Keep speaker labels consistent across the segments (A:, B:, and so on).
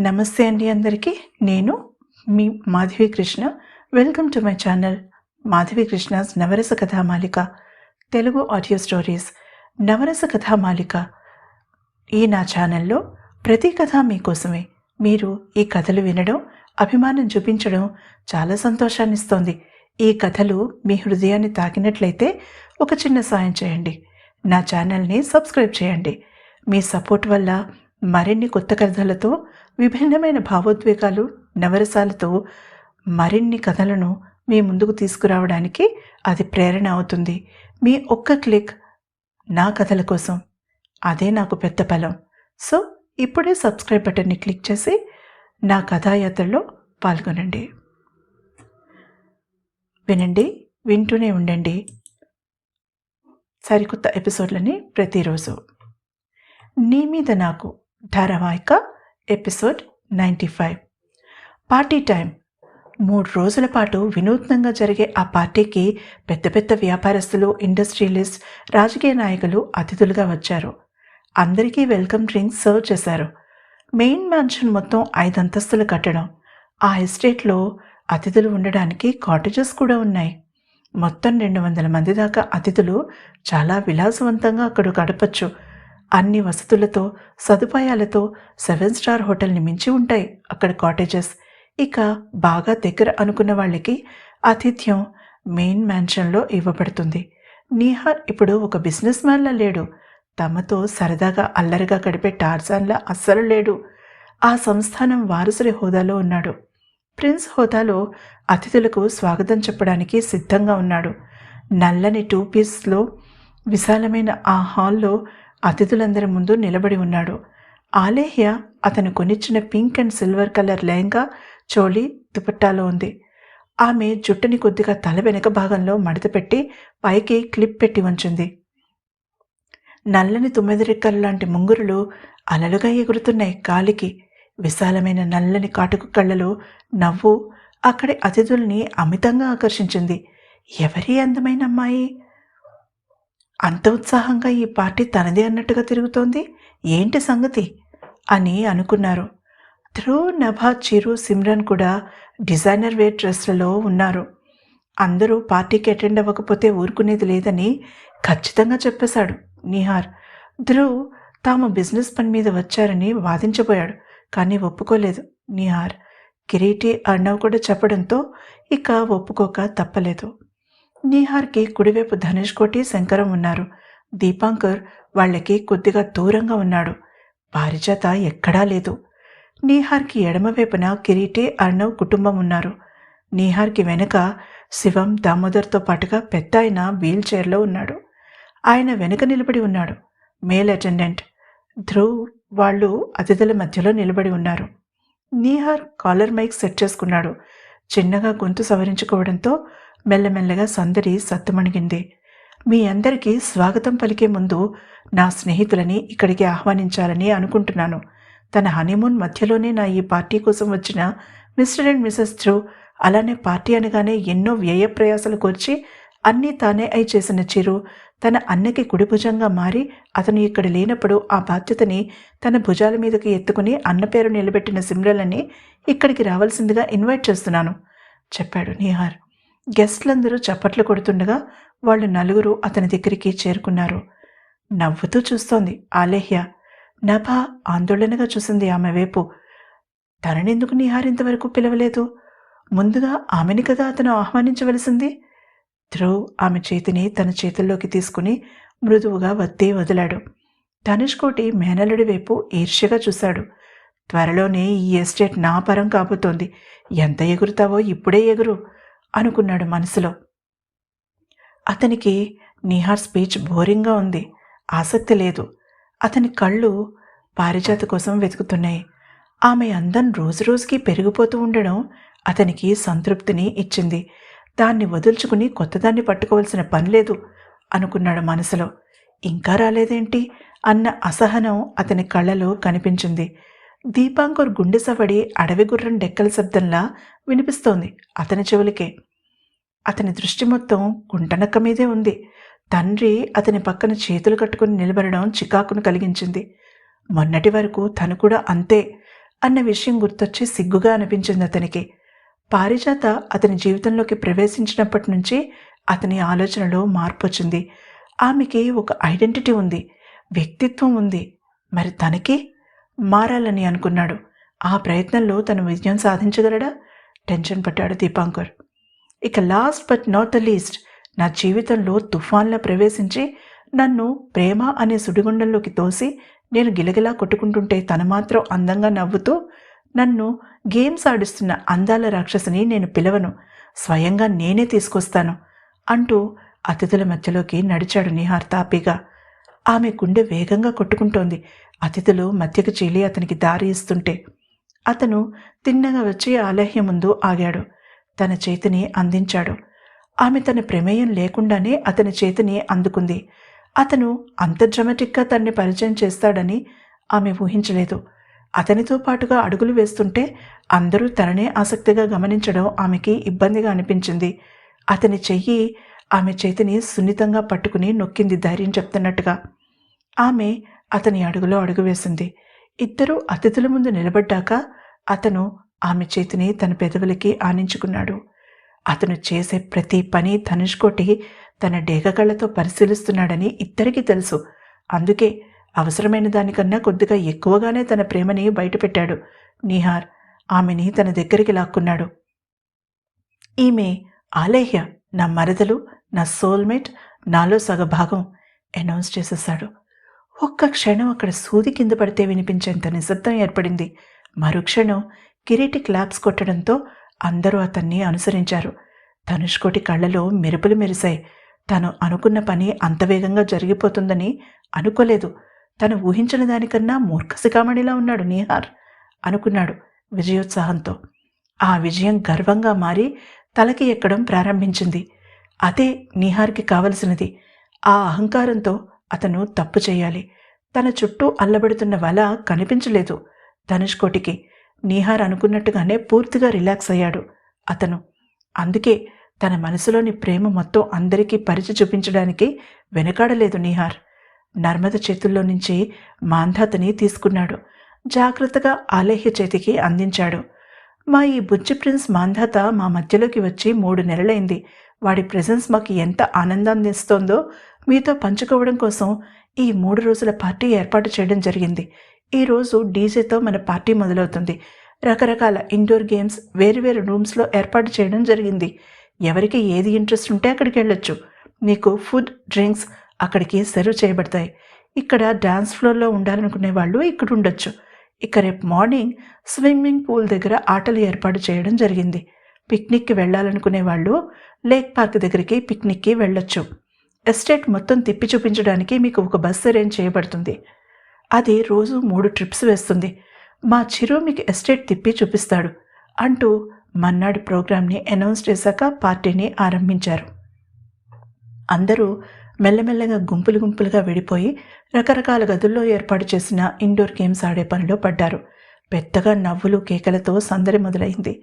A: నమస్తే అండి అందరికీ. నేను మీ Madhavi Krishna. Welcome to my channel Madhavi Krishna's Navarasa Kathamalika Telugu audio stories నవరస కథామాలిక ఈ నా ఛానల్లో ప్రతి కథ మీకోసమే మీరు ఈ కథలు వినడం అభిమానం చూపించడం చాలా సంతోషాన్ని ఇస్తోంది ఈ కథలు మీ హృదయాన్ని తాకినట్లయితే ఒక చిన్న సాయం చేయండి. నా ఛానల్ని సబ్స్క్రైబ్ చేయండి. మీ సపోర్ట్ వల్ల మరిన్ని కొత్త కథలతో విభిన్నమైన భావోద్వేగాలు నవరసాలతో మరిన్ని కథలను మీ ముందుకు తీసుకురావడానికి అది ప్రేరణ అవుతుంది. మీ ఒక్క క్లిక్ నా కథల కోసం. అదే నాకు పెద్ద బలం. సో ఇప్పుడే సబ్స్క్రైబ్ బటన్ని క్లిక్ చేసి నా కథాయాత్రలో పాల్గొనండి. వినండి వింటూనే ఉండండి. సరికొత్త ఎపిసోడ్లని ప్రతిరోజు. నీ మీద నాకు ధారావాహిక episode ninety five. Party time మూడు రోజుల పాటు వినూత్నంగా జరిగే ఆ పార్టీకి పెద్ద పెద్ద వ్యాపారస్తులు ఇండస్ట్రియలిస్ట్ రాజకీయ నాయకులు అతిథులుగా వచ్చారు. అందరికీ వెల్కమ్ డ్రింక్స్ సర్వ్ చేశారు. మెయిన్ మ్యాన్షన్ మొత్తం ఐదు అంతస్తులు కట్టడం. ఆ ఎస్టేట్లో అతిథులు ఉండడానికి కాటేజెస్ కూడా ఉన్నాయి. మొత్తం రెండు వందల మంది దాకా అతిథులు చాలా విలాసవంతంగా అక్కడ గడపచ్చు. అన్ని వసతులతో సదుపాయాలతో సెవెన్ స్టార్ హోటల్ని మించి ఉంటాయి అక్కడ కాటేజెస్. ఇక బాగా దగ్గర అనుకున్న వాళ్ళకి ఆతిథ్యం మెయిన్ మ్యాన్షన్లో ఇవ్వబడుతుంది. నీహార్ ఇప్పుడు ఒక బిజినెస్ మ్యాన్లా లేడు. తమతో సరదాగా అల్లరిగా గడిపే టార్జాన్లా అస్సలు లేడు. ఆ సంస్థానం వారసుడి హోదాలో ఉన్నాడు. ప్రిన్స్ హోదాలో అతిథులకు స్వాగతం చెప్పడానికి సిద్ధంగా ఉన్నాడు. నల్లని టూ పీస్లో విశాలమైన ఆ హాల్లో అతిథులందరి ముందు నిలబడి ఉన్నాడు. ఆలేహ్య అతను కొనిచ్చిన pink and silver colour lehenga choli దుపట్టాలో ఉంది. ఆమె జుట్టుని కొద్దిగా తల వెనుక భాగంలో మడత పెట్టి పైకి క్లిప్ పెట్టి ఉంచింది. నల్లని తొమ్మిది లాంటి ముంగురులు అలలుగా ఎగురుతున్నాయి గాలికి విశాలమైన నల్లని కాటుకు కళ్ళలో నవ్వు అక్కడి అతిథుల్ని అమితంగా ఆకర్షించింది. ఎవరి అందమైన అమ్మాయి? అంత ఉత్సాహంగా ఈ పార్టీ తనదే అన్నట్టుగా తిరుగుతోంది? ఏంటి సంగతి? అని అనుకున్నారు. ధ్రువ్ నభా చిరు సిమ్రన్ కూడా డిజైనర్ వేర్ డ్రెస్లలో ఉన్నారు. అందరూ పార్టీకి అటెండ్ అవ్వకపోతే ఊరుకునేది లేదని ఖచ్చితంగా చెప్పేశాడు నిహార్. ధ్రువ్ తాము బిజినెస్ పని మీద వచ్చారని వాదించబోయాడు కానీ ఒప్పుకోలేదు నిహార్. కిరీటి అర్ణవ్ కూడా చెప్పడంతో ఇక ఒప్పుకోక తప్పలేదు. నీహార్కి కుడివైపు ధనుష్ కోటి శంకరం ఉన్నారు. దీపాంకర్ వాళ్ళకి కొద్దిగా దూరంగా ఉన్నాడు. పారిజాత ఎక్కడా లేదు. నీహార్కి ఎడమవైపున కిరీటి అర్ణవ్ కుటుంబం ఉన్నారు. నీహార్కి వెనుక శివం దామోదర్తో పాటుగా పెద్ద ఆయన వీల్ చైర్లో ఉన్నాడు. ఆయన వెనుక నిలబడి ఉన్నాడు. Male attendant. ధ్రువ్ వాళ్ళు అతిథుల మధ్యలో నిలబడి ఉన్నారు. నీహార్ కాలర్ మైక్ సెట్ చేసుకున్నాడు. చిన్నగా గొంతు సవరించుకోవడంతో మెల్లమెల్లగా సందడి సత్తుమణిగింది. మీ అందరికీ స్వాగతం పలికే ముందు నా స్నేహితులని ఇక్కడికి ఆహ్వానించాలని అనుకుంటున్నాను. తన హనీమూన్ మధ్యలోనే నా ఈ పార్టీ కోసం వచ్చిన మిస్టర్ అండ్ మిసెస్ ధ్రు అలానే పార్టీ అనగానే ఎన్నో వ్యయ ప్రయాసాలు కోర్చి అన్నీ తానే అయి చేసిన చిరు తన అన్నకి కుడి భుజంగా మారి అతను ఇక్కడ లేనప్పుడు ఆ బాధ్యతని తన భుజాల మీదకి ఎత్తుకుని అన్న పేరు నిలబెట్టిన సిమ్రలని ఇక్కడికి రావాల్సిందిగా ఇన్వైట్ చేస్తున్నాను చెప్పాడు నిహార్. గెస్ట్లందరూ చప్పట్లు కొడుతుండగా వాళ్ళు నలుగురు అతని దగ్గరికి చేరుకున్నారు. నవ్వుతూ చూస్తోంది ఆలేహ్య నభ ఆందోళనగా చూసింది ఆమె వైపు. తననెందుకు నిహార్ ఇంతవరకు పిలవలేదు? ముందుగా ఆమెని కదా అతను ఆహ్వానించవలసింది? ధ్రువ్ ఆమె చేతిని తన చేతుల్లోకి తీసుకుని మృదువుగా వత్తి వదిలాడు. ధనుష్ కోటి మేనలుడి వైపు ఈర్ష్యగా చూశాడు. త్వరలోనే ఈ ఎస్టేట్ నా పరం కాబోతోంది. ఎంత ఎగురుతావో ఇప్పుడే ఎగురు. అనుకున్నాడు మనసులో. అతనికి నిహార్ స్పీచ్ బోరింగ్గా ఉంది. ఆసక్తి లేదు. అతని కళ్ళు పారిజాత కోసం వెతుకుతున్నాయి. ఆమె అందం రోజురోజుకి పెరిగిపోతూ ఉండడం అతనికి సంతృప్తిని ఇచ్చింది. దాన్ని వదుల్చుకుని కొత్తదాన్ని పట్టుకోవాల్సిన పని లేదు అనుకున్నాడు మనసులో. ఇంకా రాలేదేంటి? అన్న అసహనం అతని కళ్ళలో కనిపించింది. దీపాంకర్ గుండె సవడి అడవి గుర్రం డెక్కల శబ్దంలా వినిపిస్తోంది అతని చెవులకే. అతని దృష్టి మొత్తం గుంటనక్క మీదే ఉంది. తండ్రి అతని పక్కన చేతులు కట్టుకుని నిలబడడం చికాకును కలిగించింది. మొన్నటి వరకు తను కూడా అంతే అన్న విషయం గుర్తొచ్చి సిగ్గుగా అనిపించింది అతనికి. పారిజాత అతని జీవితంలోకి ప్రవేశించినప్పటి నుంచి అతని ఆలోచనలో మార్పు వచ్చింది. ఆమెకి ఒక ఐడెంటిటీ ఉంది. వ్యక్తిత్వం ఉంది. మరి తనకి మారాలని అనుకున్నాడు. ఆ ప్రయత్నంలో తను విజయం సాధించగలడా? టెన్షన్ పట్టాడు దీపాంకర్. ఇక last but not the least నా జీవితంలో తుఫాన్లా ప్రవేశించి నన్ను ప్రేమ అనే సుడిగుండంలోకి తోసి నేను గిలగిలా కొట్టుకుంటుంటే తను మాత్రం అందంగా నవ్వుతూ నన్ను గేమ్స్ ఆడిస్తున్న అందాల రాక్షసిని నేను పిలవను. స్వయంగా నేనే తీసుకొస్తాను అంటూ అతిథుల మధ్యలోకి నడిచాడు నిహార్ తాపీగా ఆమె గుండె వేగంగా కొట్టుకుంటోంది. అతిథులు మధ్యకు చీలి అతనికి దారి ఇస్తుంటే అతను తిన్నగా వచ్చి ఆలహ్య ముందు ఆగాడు. తన చేతిని అందించాడు. ఆమె తన ప్రమేయం లేకుండానే అతని చేతిని అందుకుంది. అతను అంత డ్రమాటిక్గా తన్ని పరిచయం చేస్తాడని ఆమె ఊహించలేదు. అతనితో పాటుగా అడుగులు వేస్తుంటే అందరూ తననే ఆసక్తిగా గమనించడం ఆమెకి ఇబ్బందిగా అనిపించింది. అతని చెయ్యి ఆమె చేతిని సున్నితంగా పట్టుకుని నొక్కింది ధైర్యం చెప్తున్నట్టుగా. ఆమె అతని అడుగులో అడుగు వేసింది. ఇద్దరూ అతిథుల ముందు నిలబడ్డాక అతను ఆమె చేతిని తన పెదవులకి ఆనించుకున్నాడు. అతను చేసే ప్రతి పని ధనుష్కోటి తన డేగకళ్ళతో పరిశీలిస్తున్నాడని ఇద్దరికీ తెలుసు. అందుకే అవసరమైన దానికన్నా కొద్దిగా ఎక్కువగానే తన ప్రేమని బయటపెట్టాడు. నిహార్ ఆమెని తన దగ్గరికి లాక్కున్నాడు. ఈమె ఆలేహ్య నా మరదలు నా సోల్మేట్ నాలో సగభాగం అనౌన్స్ చేసేశాడు. ఒక్క క్షణం అక్కడ సూది కింద పడితే వినిపించేంత నిశ్శబ్దం ఏర్పడింది. మరుక్షణం కిరీటి క్లాప్స్ కొట్టడంతో అందరూ అతన్ని అనుసరించారు. ధనుష్కోటి కళ్ళలో మెరుపులు మెరిశాయి. తను అనుకున్న పని అంత వేగంగా జరిగిపోతుందని అనుకోలేదు. తను ఊహించిన దానికన్నా మూర్ఖసికామణిలా ఉన్నాడు నీహార్ అనుకున్నాడు విజయోత్సాహంతో. ఆ విజయం గర్వంగా మారి తలకి ఎక్కడం ప్రారంభించింది. అదే నీహార్కి కావలసినది. ఆ అహంకారంతో అతను తప్పు చేయాలి. తన చుట్టూ అల్లబడుతున్న వల కనిపించలేదు ధనుష్కోటికి. నీహార్ అనుకున్నట్టుగానే పూర్తిగా రిలాక్స్ అయ్యాడు. అతను అందుకే తన మనసులోని ప్రేమ మొత్తం అందరికీ పరిచి చూపించడానికి వెనకాడలేదు నీహార్. నర్మద చేతుల్లో నుంచి మాంధాతని తీసుకున్నాడు. జాగ్రత్తగా ఆలేహ్య చేతికి అందించాడు. మా ఈ బుజ్జి ప్రిన్స్ మాంధాత మా మధ్యలోకి వచ్చి మూడు నెలలైంది. వాడి ప్రెజెన్స్ మాకు ఎంత ఆనందాన్ని ఇస్తోందో మీతో పంచుకోవడం కోసం ఈ మూడు రోజుల పార్టీ ఏర్పాటు చేయడం జరిగింది. ఈరోజు డీజేతో మన పార్టీ మొదలవుతుంది. రకరకాల ఇండోర్ గేమ్స్ వేరువేరు రూమ్స్లో ఏర్పాటు చేయడం జరిగింది. ఎవరికి ఏది ఇంట్రెస్ట్ ఉంటే అక్కడికి వెళ్ళొచ్చు. మీకు ఫుడ్ డ్రింక్స్ అక్కడికి సర్వ్ చేయబడతాయి. ఇక్కడ డ్యాన్స్ ఫ్లోర్లో ఉండాలనుకునే వాళ్ళు ఇక్కడ ఉండొచ్చు. ఇక రేపు మార్నింగ్ స్విమ్మింగ్ పూల్ దగ్గర ఆటలు ఏర్పాటు చేయడం జరిగింది. పిక్నిక్కి వెళ్ళాలనుకునే వాళ్ళు లేక్ పార్క్ దగ్గరికి పిక్నిక్కి వెళ్ళొచ్చు. ఎస్టేట్ మొత్తం తిప్పి చూపించడానికి మీకు ఒక బస్సు అరేంజ్ చేయబడుతుంది. అది రోజు మూడు ట్రిప్స్ వేస్తుంది. మా చిరు మీకు ఎస్టేట్ తిప్పి చూపిస్తాడు అంటూ మన్నాడు ప్రోగ్రామ్ని అనౌన్స్ చేశాక పార్టీని ఆరంభించారు. అందరూ మెల్లమెల్లగా గుంపులు గుంపులుగా విడిపోయి రకరకాల గదుల్లో ఏర్పాటు చేసిన ఇండోర్ గేమ్స్ ఆడే పనిలో పడ్డారు. పెద్దగా నవ్వులు కేకలతో సందడి మొదలైంది.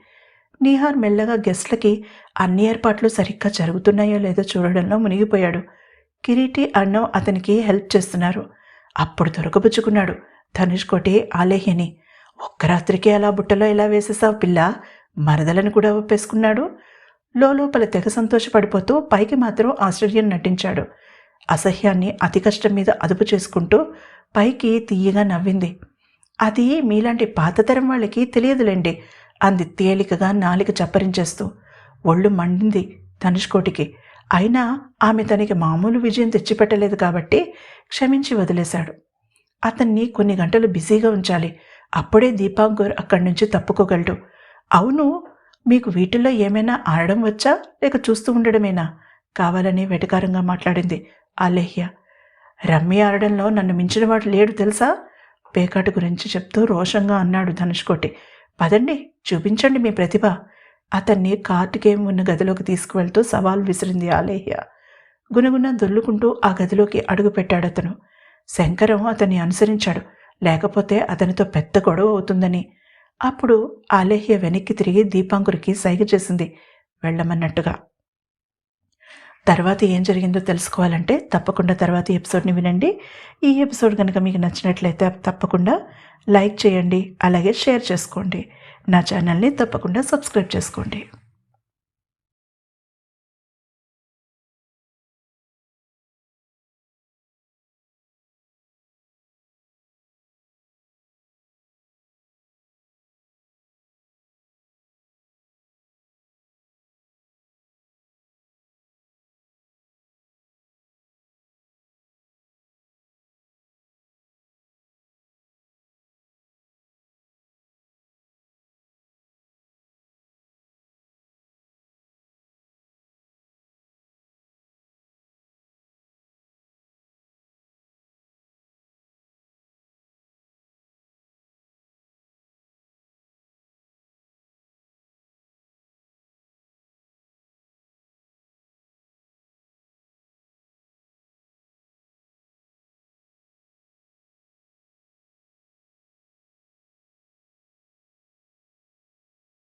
A: నీహార్ మెల్లగా గెస్ట్లకి అన్ని ఏర్పాట్లు సరిగ్గా జరుగుతున్నాయో లేదో చూడడంలో మునిగిపోయాడు. కిరీటి అన్నో అతనికి హెల్ప్ చేస్తున్నారు. అప్పుడు దొరకబుచ్చుకున్నాడు. ధనుష్ కోటి ఆలేహ్యని. ఒక్క రాత్రికి అలా బుట్టలో ఎలా వేసేసావు పిల్ల? మరదలను కూడా ఒప్పేసుకున్నాడు. లోపల తెగ సంతోషపడిపోతూ పైకి మాత్రం ఆశ్చర్యం నటించాడు. అసహ్యాన్ని అతి కష్టం మీద అదుపు చేసుకుంటూ పైకి తీయగా నవ్వింది. అది మీలాంటి పాతతరం వాళ్ళకి తెలియదులేండి అంది తేలికగా నాలిక చప్పరించేస్తూ. ఒళ్ళు మండింది ధనుష్కోటికి అయినా ఆమె తనకి మామూలు విజయం తెచ్చిపెట్టలేదు కాబట్టి క్షమించి వదిలేశాడు. అతన్ని కొన్ని గంటలు బిజీగా ఉంచాలి. అప్పుడే దీపాంకర్ అక్కడి నుంచి తప్పుకోగలడు. అవును మీకు వీటిల్లో ఏమైనా ఆడడం వచ్చా? లేక చూస్తూ ఉండడమేనా? కావాలని వెటకారంగా మాట్లాడింది ఆలేహ్య రమ్మి ఆడడంలో నన్ను మించిన వాడు లేడు తెలుసా? పేకాటు గురించి చెప్తూ రోషంగా అన్నాడు ధనుష్కోటి. పదండి చూపించండి మీ ప్రతిభ. అతన్ని కార్డు గేమ్ ఉన్న గదిలోకి తీసుకువెళ్తూ సవాల్ విసిరింది ఆలేహ్య. గునగున దొల్లుకుంటూ ఆ గదిలోకి అడుగుపెట్టాడు అతను. శంకరం అతన్ని అనుసరించాడు. లేకపోతే అతనితో పెద్ద గొడవ అవుతుందని. అప్పుడు ఆలేహ్య వెనక్కి తిరిగి దీపాంకురికి సైగ చేసింది. వెళ్ళమన్నట్టుగా. తర్వాత ఏం జరిగిందో తెలుసుకోవాలంటే తప్పకుండా తర్వాత ఎపిసోడ్ని వినండి. ఈ ఎపిసోడ్ కనుక మీకు నచ్చినట్లయితే తప్పకుండా లైక్ చేయండి అలాగే షేర్ చేసుకోండి. నా ఛానల్ని తప్పకుండా సబ్స్క్రైబ్ చేసుకోండి.